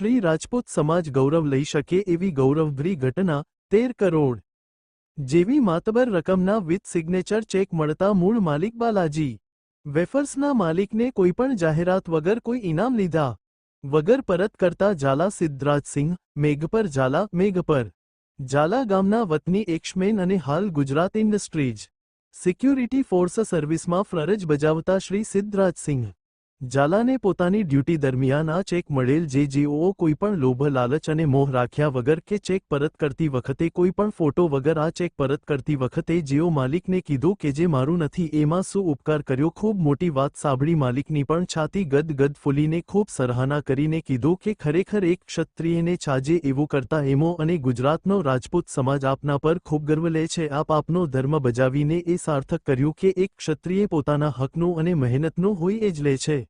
શ્રી રાજપૂત સમાજ ગૌરવ લઈ શકે એવી ગૌરવભરી ઘટના તેર કરોડ જેવી માતબર રકમના વિથ સિગ્નેચર ચેક મળતા મૂળ માલિક બાલાજી. વેફર્સના માલિકને કોઈપણ જાહેરાત વગર કોઈ ઇનામ લીધા વગર પરત કરતા ઝાલા સિદ્ધરાજસિંહ મેઘપર ઝાલા મેઘપર ઝાલા ગામના વતની એક્સમેન અને હાલ ગુજરાત ઇન્ડસ્ટ્રીઝ સિક્યુરિટી ફોર્સ સર્વિસમાં ફરજ બજાવતા શ્રી સિદ્ધરાજસિંહ ઝાલાને પોતાની ડ્યુટી દરમિયાન આ ચેક મળેલ જે જેઓ કોઈપણ લોભ, લાલચ અને મોહ રાખ્યા વગર કે ચેક પરત કરતી વખતે કોઈપણ ફોટો વગર આ ચેક પરત કરતી વખતે જેઓ માલિકને કીધું કે જે મારું નથી, એમાં શું ઉપકાર કર્યો? ખૂબ મોટી વાત સાંભળી માલિકની પણ છાતી ગદ ગદ ફૂલીને ખૂબ સરાહના કરીને કીધું કે ખરેખર એક ક્ષત્રિયને છાજે એવું કરતા એમો અને ગુજરાતનો રાજપૂત સમાજ આપના પર ખૂબ ગર્વ લે છે. આપ આપનો ધર્મ બજાવીને એ સાર્થક કર્યું કે એક ક્ષત્રિય પોતાના હકનું અને મહેનતનું હોય એ જ લે છે.